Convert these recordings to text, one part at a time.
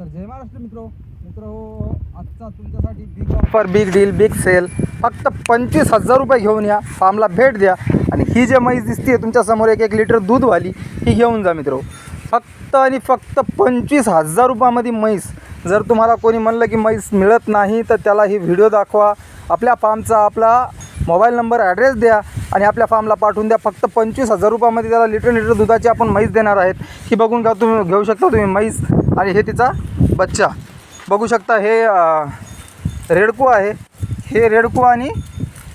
तर जय महाराष्ट्र मित्र. मित्र आजचा तुमच्यासाठी big offer big deal big sale फक्त पंचवीस हजार रुपये घेऊन या. फार्मला भेट द्या. आणि ही जे म्हैस दिसते तुमच्यासमोर एक एक लिटर दूधवाली ही घेऊन जा मित्र. फक्त आणि फक्त पंचवीस हजार रुपयामध्ये म्हैस. जर तुम्हाला कोणी म्हणलं की म्हैस मिळत नाही तर त्याला ही व्हिडिओ दाखवा. आपल्या फार्मचा आपला मोबाईल नंबर ॲड्रेस द्या आणि आपल्या फार्मला पाठवून द्या. फक्त पंचवीस हजार रुपयामध्ये त्याला लिटर लिटर दुधाची आपण म्हैस देणार आहेत. ही बघून घ्या तुम्ही घेऊ शकता तुम्ही म्हैस आणि हे तिचा बच्चा. बघू शकता हे रेडकू रेडको आहे. हे रेडको आणि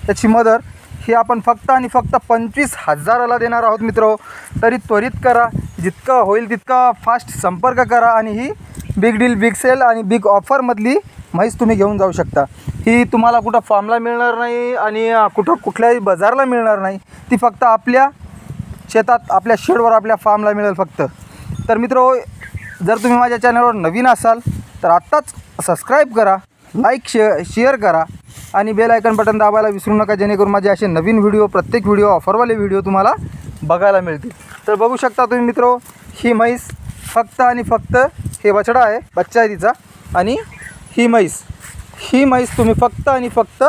त्याची मदर ही आपण फक्त आणि फक्त पंचवीस हजाराला देणार आहोत मित्र. तरी त्वरित करा. जितकं होईल तितका फास्ट संपर्क करा आणि ही बिग डील बिग सेल आणि बिग ऑफरमधली म्हैस तुम्ही घेऊन जाऊ शकता. ही तुम्हाला कुठं फार्मला मिळणार नाही आणि कुठं कुठल्याही बाजारला मिळणार नाही. ती फक्त आपल्या शेतात आपल्या शेडवर आपल्या फार्मला मिळेल फक्त. तर मित्र जर तुम्ही माझ्या चॅनलवर नवीन असाल तर आत्ताच सबस्क्राईब करा लाईक शे शेअर करा आणि बेल आयकन बटन दाबायला विसरू नका जेणेकरून माझे असे नवीन व्हिडिओ प्रत्येक व्हिडिओ ऑफरवाले व्हिडिओ तुम्हाला बघायला मिळतील. तर बघू शकता तुम्ही मित्रो ही म्हैस फक्त आणि फक्त हे बछडा आहे बच्चा आहे तिचा. आणि ही म्हैस. ही म्हैस तुम्ही फक्त आणि फक्त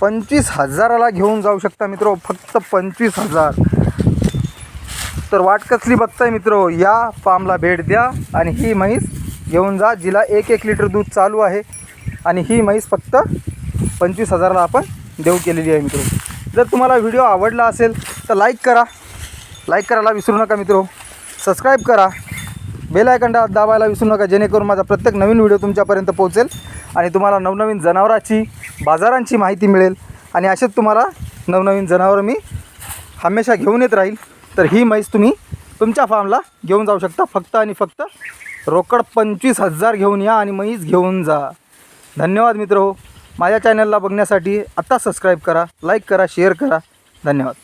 पंचवीस हजाराला घेऊन जाऊ शकता मित्र. फक्त पंचवीस हजार. तर वाट कसली बघताय मित्र? या फार्मला भेट द्या आणि ही म्हैस घेऊन जा. जिला एक एक लिटर दूध चालू आहे. आणि ही म्हैस फक्त पंचवीस हजाराला आपण देऊ केलेली आहे मित्र. जर तुम्हाला व्हिडिओ आवडला असेल तर लाईक करा. लाईक करायला विसरू नका मित्र. सबस्क्राईब करा. बेल आयकन दाबायला विसरू नका जेणेकरून माझा प्रत्येक नवीन व्हिडिओ तुमच्यापर्यंत पोहोचेल आणि तुम्हाला नवनवीन जनावराची बाजारांची माहिती मिळेल. आणि असेच तुम्हाला नवनवीन जनावरं मी हमेशा घेऊन येत राहील. तर ही म्हैस तुम्ही तुमच्या फार्मला घेऊन जाऊ शकता. फक्त आणि फक्त रोकड पंचवीस हजार घेऊन या आणि म्हैस घेऊन जा. धन्यवाद मित्र हो. माझ्या चॅनलला बघण्यासाठी आत्ता सबस्क्राईब करा लाईक करा शेअर करा. धन्यवाद.